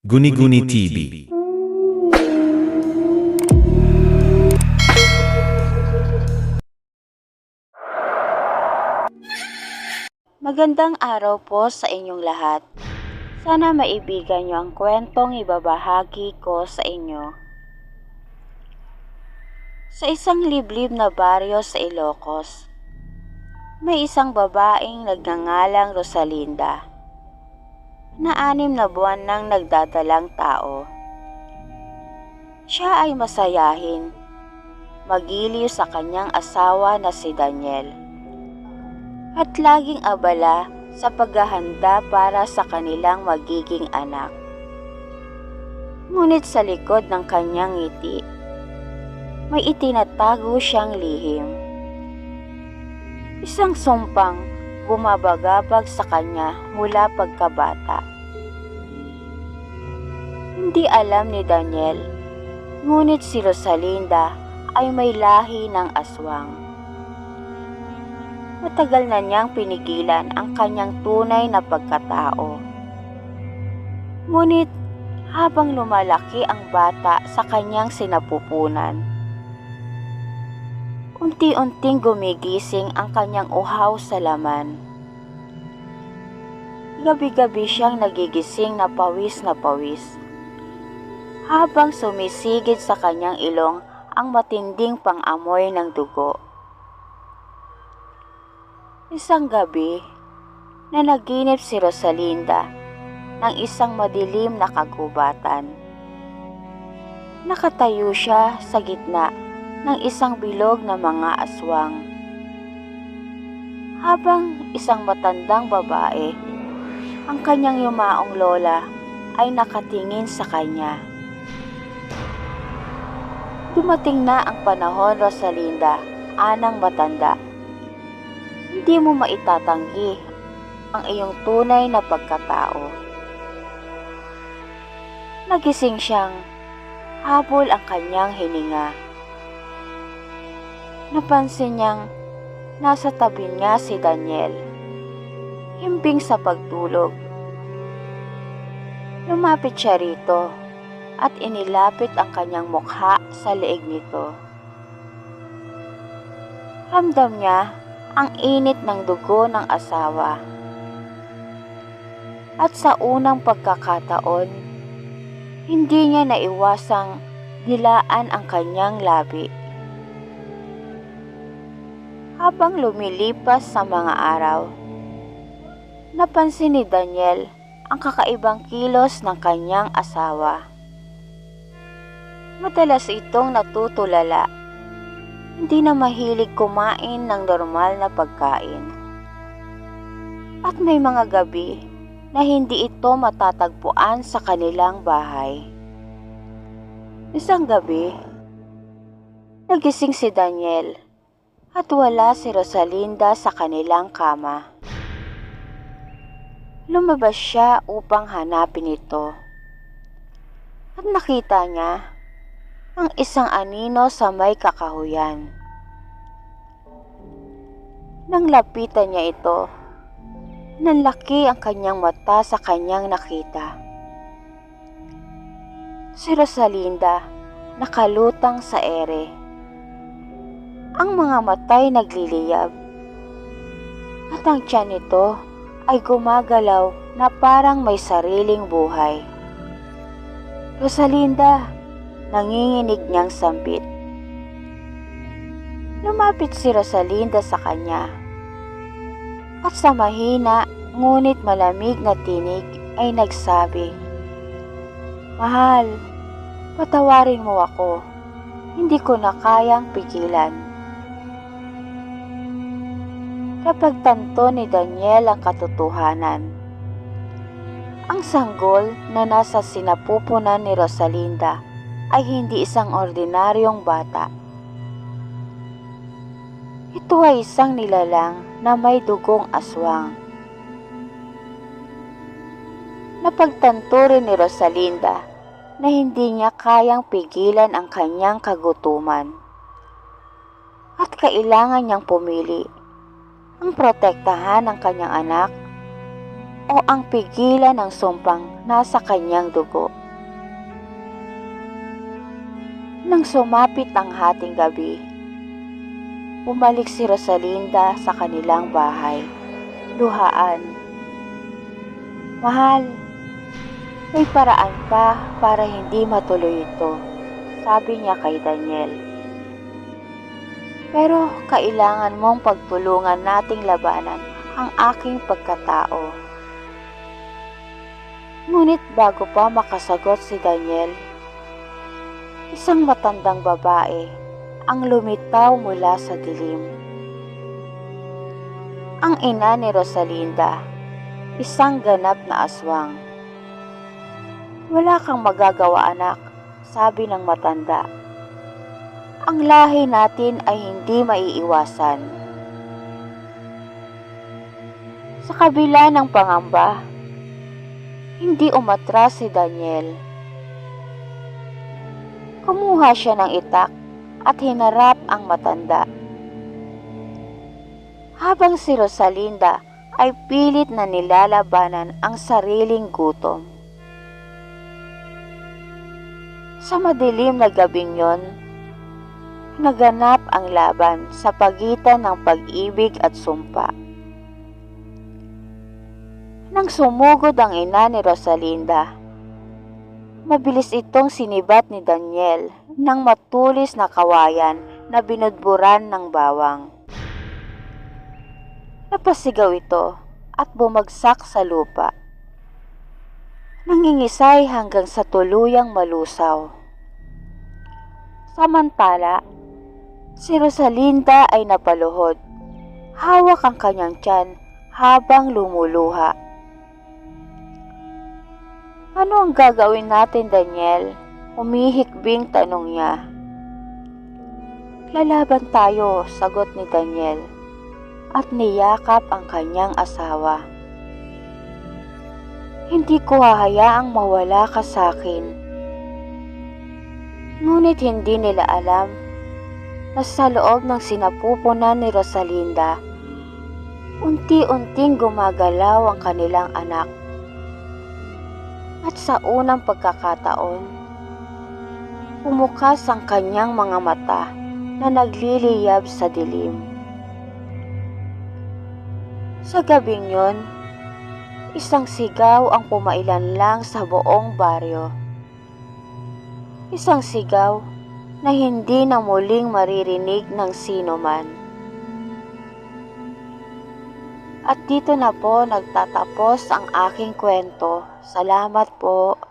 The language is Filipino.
Guni-Guni TV. Magandang araw po sa inyong lahat. Sana maibigan niyo ang kwentong ibabahagi ko sa inyo. Sa isang liblib na baryo sa Ilocos, may isang babaeng nagngangalang Rosalinda na anim na buwan nang nagdadalang tao. Siya ay masayahin, magiliw sa kanyang asawa na si Daniel at laging abala sa paghahanda para sa kanilang magiging anak. Ngunit sa likod ng kanyang ngiti, may itinatago siyang lihim. Isang sumpang bumabagabag sa kanya mula pagkabata. Hindi alam ni Daniel, ngunit si Rosalinda ay may lahi ng aswang. Matagal na niyang pinigilan ang kanyang tunay na pagkatao. Ngunit habang lumalaki ang bata sa kanyang sinapupunan, unti-unting gumigising ang kanyang uhaw sa laman. Gabi-gabi siyang nagigising na pawis na pawis. Habang sumisigid sa kanyang ilong ang matinding pang-amoy ng dugo. Isang gabi, na naginip si Rosalinda ng isang madilim na kagubatan. Nakatayo siya sa gitna ng isang bilog na mga aswang. Habang isang matandang babae, ang kanyang yumaong lola ay nakatingin sa kanya. Dumating na ang panahon, Rosalinda, anang matanda hindi mo maitatanggi ang iyong tunay na pagkatao. Nagising siyang habol ang kanyang hininga. Napansin niyang nasa tabi niya si Daniel, himbing sa pagtulog. Lumapit siya rito at inilapit ang kanyang mukha sa leeg nito. Ramdam niya ang init ng dugo ng asawa. At sa unang pagkakataon, hindi niya naiwasang dilaan ang kanyang labi. Habang lumilipas sa mga araw, napansin ni Daniel ang kakaibang kilos ng kanyang asawa. Madalas itong natutulala hindi na mahilig kumain ng normal na pagkain. At may mga gabi na hindi ito matatagpuan sa kanilang bahay. Isang gabi, nagising si Daniel at wala si Rosalinda sa kanilang kama. Lumabas siya upang hanapin ito. At nakita niya ang isang anino sa may kakahuyan. Nang lapitan niya ito, nanlaki ang kanyang mata sa kanyang nakita. Si Rosalinda nakalutang sa ere. Ang mga matay nagliliyab. At ang tiyan nito ay gumagalaw na parang may sariling buhay. Rosalinda, nanginginig niyang sambit. Lumapit si Rosalinda sa kanya. At sa mahina ngunit malamig na tinig ay nagsabi, Mahal, patawarin mo ako. Hindi ko na kayang pigilan. Kapag tanto ni Daniel ang katotohanan, ang sanggol na nasa sinapupunan ni Rosalinda ay hindi isang ordinaryong bata. Ito ay isang nilalang na may dugong aswang. Napagtanto rin ni Rosalinda na hindi niya kayang pigilan ang kanyang kagutuman. At kailangan niyang pumili ang protektahan ng kanyang anak o ang pigilan ng sumpang nasa kanyang dugo. Nang sumapit ang hating gabi, bumalik si Rosalinda sa kanilang bahay. Luhaan. Mahal, may paraan pa para hindi matuloy ito, sabi niya kay Daniel. Pero kailangan mong pagtulungan nating labanan ang aking pagkatao. Ngunit bago pa makasagot si Daniel, isang matandang babae ang lumitaw mula sa dilim. Ang ina ni Rosalinda, isang ganap na aswang. Wala kang magagawa anak, sabi ng matanda. Ang lahi natin ay hindi maiiwasan. Sa kabila ng pangamba, hindi umatras si Daniel. Kumuha siya ng itak at hinarap ang matanda. Habang si Rosalinda ay pilit na nilalabanan ang sariling gutom. Sa madilim na gabing yon, naganap ang laban sa pagitan ng pag-ibig at sumpa. Nang sumugod ang ina ni Rosalinda, mabilis itong sinibat ni Daniel ng matulis na kawayan na binudburan ng bawang. Napasigaw ito at bumagsak sa lupa. Nangingisay hanggang sa tuluyang malusaw. Samantala, si Rosalinda ay napaluhod. Hawak ang kanyang tiyan habang lumuluha. Ano ang gagawin natin, Daniel? Umihikbing tanong niya. Lalaban tayo, sagot ni Daniel. At niyakap ang kanyang asawa. Hindi ko hahayaang mawala ka sa akin. Ngunit hindi nila alam na sa loob ng sinapupunan ni Rosalinda, unti-unting gumagalaw ang kanilang anak. At sa unang pagkakataon, pumukas ang kanyang mga mata na nagliliyab sa dilim. Sa gabing yon, isang sigaw ang pumailan lang sa buong baryo. Isang sigaw na hindi na muling maririnig ng sino man. At dito na po nagtatapos ang aking kwento. Salamat po.